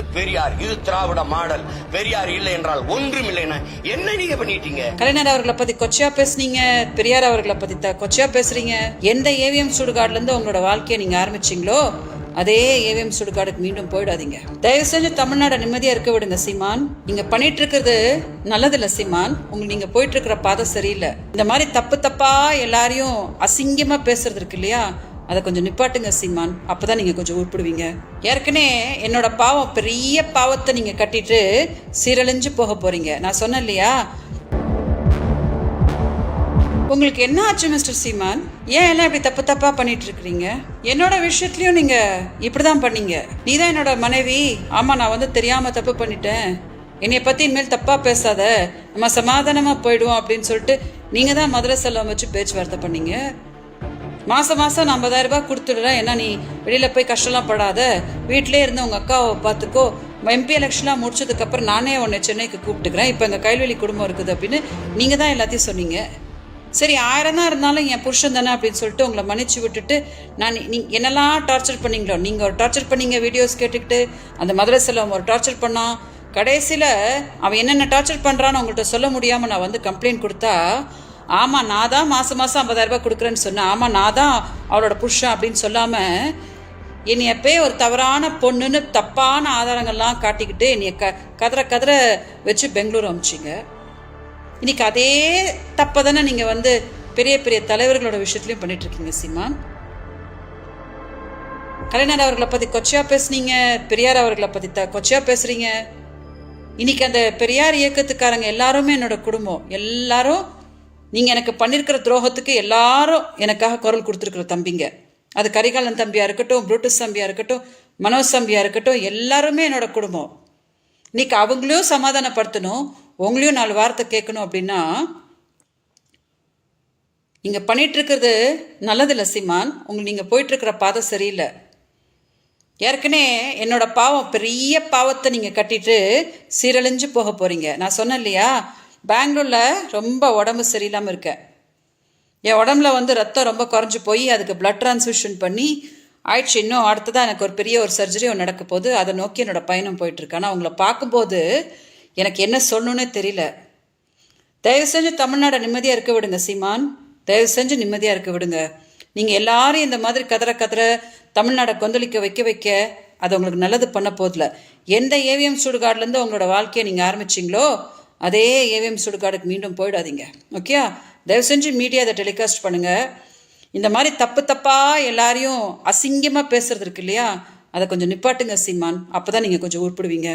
இது பெரியார் இது திராவிட மாடல். பெரியார் இல்லை என்றால் ஒன்றும் இல்லைன்னா என்ன நீங்க பண்ணிட்டீங்க? கலைஞர் அவர்களை பத்தி கொச்சையா பேசுனீங்க பெரியார் அவர்களை பத்தி த- கொச்சையா பேசுறீங்க. எந்த ஏவிஎம் சுடுகாடுல இருந்து உங்களோட வாழ்க்கையை நீங்க ஆரம்பிச்சீங்களோ அதே ஏவிஎம் சுடுகாடுக்கு மீண்டும் போயிடாதீங்க. தயவு செஞ்சு தமிழ்நாடு நிம்மதியா இருக்க விடுங்க சீமான். நீங்க பண்ணிட்டு இருக்கிறது நல்லதில்ல சீமான். உங்களுக்கு நீங்க போயிட்டு இருக்கிற பாதை சரியில்லை. இந்த மாதிரி தப்பு தப்பா எல்லாரையும் அசிங்கமா பேசுறது இருக்கு இல்லையா? அதை கொஞ்சம் நிப்பாட்டுங்க சீமான். அப்போ தான் நீங்கள் கொஞ்சம் உருப்பிடுவீங்க ஏற்கனவே என்னோட பாவம் பெரிய பாவத்தை நீங்கள் கட்டிட்டு சீரழிஞ்சு போக போகிறீங்க நான் சொன்னேன் இல்லையா? உங்களுக்கு என்ன ஆச்சு மிஸ்டர் சீமான்? ஏன் எல்லாம் இப்படி தப்பு தப்பா பண்ணிட்டு இருக்கிறீங்க என்னோட விஷயத்துலயும் நீங்க இப்படிதான் பண்ணீங்க. நீ தான் என்னோட மனைவி. ஆமா நான் வந்து தெரியாம தப்பு பண்ணிட்டேன். என்னைய பத்தி இனிமேல் தப்பா பேசாத. நம்ம சமாதானமா போயிடுவோம் அப்படின்னு சொல்லிட்டு நீங்க தான் மதுரை செல்வம் வச்சு பேச்சுவார்த்தை பண்ணீங்க. மாதம் மாதம் நான் ஐம்பதாயிரம் ரூபாய் கொடுத்துடுறேன். ஏன்னா நீ வெளியில் போய் கஷ்டம்லாம் படாத. வீட்டிலே இருந்து உங்கள் அக்காவை பார்த்துக்கோ. எம்பி எலெக்ஷன்லாம் முடிச்சதுக்கப்புறம் நானே உன்னை சென்னைக்கு கூப்பிட்டுக்கிறேன். இப்போ எங்கள் கைல்வெளி குடும்பம் இருக்குது அப்படின்னு நீங்கள் தான் எல்லாத்தையும் சொன்னீங்க. சரி ஆயிரம் தான் இருந்தாலும் என் புருஷன் தானே அப்படின்னு சொல்லிட்டு உங்களை மன்னிச்சு விட்டுட்டு நான் நீ என்னெல்லாம் டார்ச்சர் பண்ணீங்களோ நீங்கள் ஒரு டார்ச்சர் பண்ணீங்க வீடியோஸ் கேட்டுக்கிட்டு. அந்த மதுரை செல்வம் ஒரு டார்ச்சர் பண்ணான் கடைசியில் அவன் என்னென்ன டார்ச்சர் பண்ணுறான்னு உங்கள்கிட்ட சொல்ல முடியாமல் நான் வந்து கம்ப்ளைண்ட் கொடுத்தா ஆமாம் நான் தான் மாதம் மாதம் ஐம்பதாயிரம் ரூபாய் கொடுக்குறேன்னு சொன்னேன். ஆமாம் நான் தான் அவளோட புருஷன் அப்படின்னு சொல்லாமல் என்னைய போய் ஒரு தவறான பொண்ணுன்னு தப்பான ஆதாரங்கள்லாம் காட்டிக்கிட்டு என்னைய க கதற கதற வச்சு பெங்களூர் அமிச்சிங்க. இன்னைக்கு அதே தப்பை தானே நீங்கள் வந்து பெரிய பெரிய தலைவர்களோட விஷயத்துலையும் பண்ணிட்டு இருக்கீங்க சீமான். கலைஞர் அவர்களை பற்றி கொச்சையாக பேசுனீங்க பெரியார் அவர்களை பற்றி த கொச்சையாக பேசுகிறீங்க இன்னைக்கு அந்த பெரியார் இயக்கத்துக்காரங்க எல்லாருமே என்னோட குடும்பம். எல்லாரும் நீங்கள் எனக்கு பண்ணியிருக்கிற துரோகத்துக்கு எல்லாரும் எனக்காக குரல் கொடுத்துருக்குற தம்பிங்க. அது கரிகாலன் தம்பியாக இருக்கட்டும் புரூட்டஸ் தம்பியாக இருக்கட்டும் மனோஜ் தம்பியாக இருக்கட்டும் எல்லாருமே என்னோட குடும்பம். இன்னைக்கு அவங்களையும் சமாதானப்படுத்தணும் உங்களையும் நாலு வார்த்தை கேட்கணும் அப்படின்னா நீங்கள் பண்ணிகிட்ருக்கிறது இருக்கிறது நல்லதில்ல சீமான். உங்களுக்கு நீங்கள் போயிட்டுருக்கிற பாதை சரியில்லை. ஏற்கனவே என்னோட பாவம் பெரிய பாவத்தை நீங்கள் கட்டிட்டு சீரழிஞ்சு போக போகிறீங்க நான் சொன்னேன் இல்லையா? பெங்களூரில் ரொம்ப உடம்பு சரியில்லாமல் இருக்கேன் என் உடம்புல வந்து ரத்தம் ரொம்ப குறைஞ்சி போய் அதுக்கு பிளட் டிரான்ஸ்ஃபியூஷன் பண்ணி ஆயிடுச்சு இன்னும் அடுத்ததான் எனக்கு ஒரு பெரிய ஒரு சர்ஜரி ஒன்று நடக்க போது அதை நோக்கி என்னோட பயணம் போயிட்டுருக்கு ஆனால் உங்களை பார்க்கும்போது எனக்கு என்ன சொல்லணுன்னே தெரியல. தயவு செஞ்சு தமிழ்நாடை நிம்மதியாக இருக்க விடுங்க சீமான். தயவு செஞ்சு நிம்மதியாக இருக்க விடுங்க. நீங்கள் எல்லாரும் இந்த மாதிரி கதற கதற தமிழ்நாடை கொந்தளிக்க வைக்க வைக்க அது உங்களுக்கு நல்லது பண்ண போதில்ல எந்த ஏவிஎம் சுடுகாட்லேருந்து உங்களோட வாழ்க்கையை நீங்கள் ஆரம்பிச்சிங்களோ அதே ஏவிஎம் சுடுகாடுக்கு மீண்டும் போயிடாதீங்க. ஓகே தயவு செஞ்சு மீடியா அதை டெலிகாஸ்ட் பண்ணுங்கள் இந்த மாதிரி தப்பு தப்பாக எல்லாரையும் அசிங்கமாக பேசுகிறது இருக்கு இல்லையா? அதை கொஞ்சம் நிப்பாட்டுங்க சீமான். அப்போ தான் நீங்கள் கொஞ்சம் உருப்பிடுவீங்க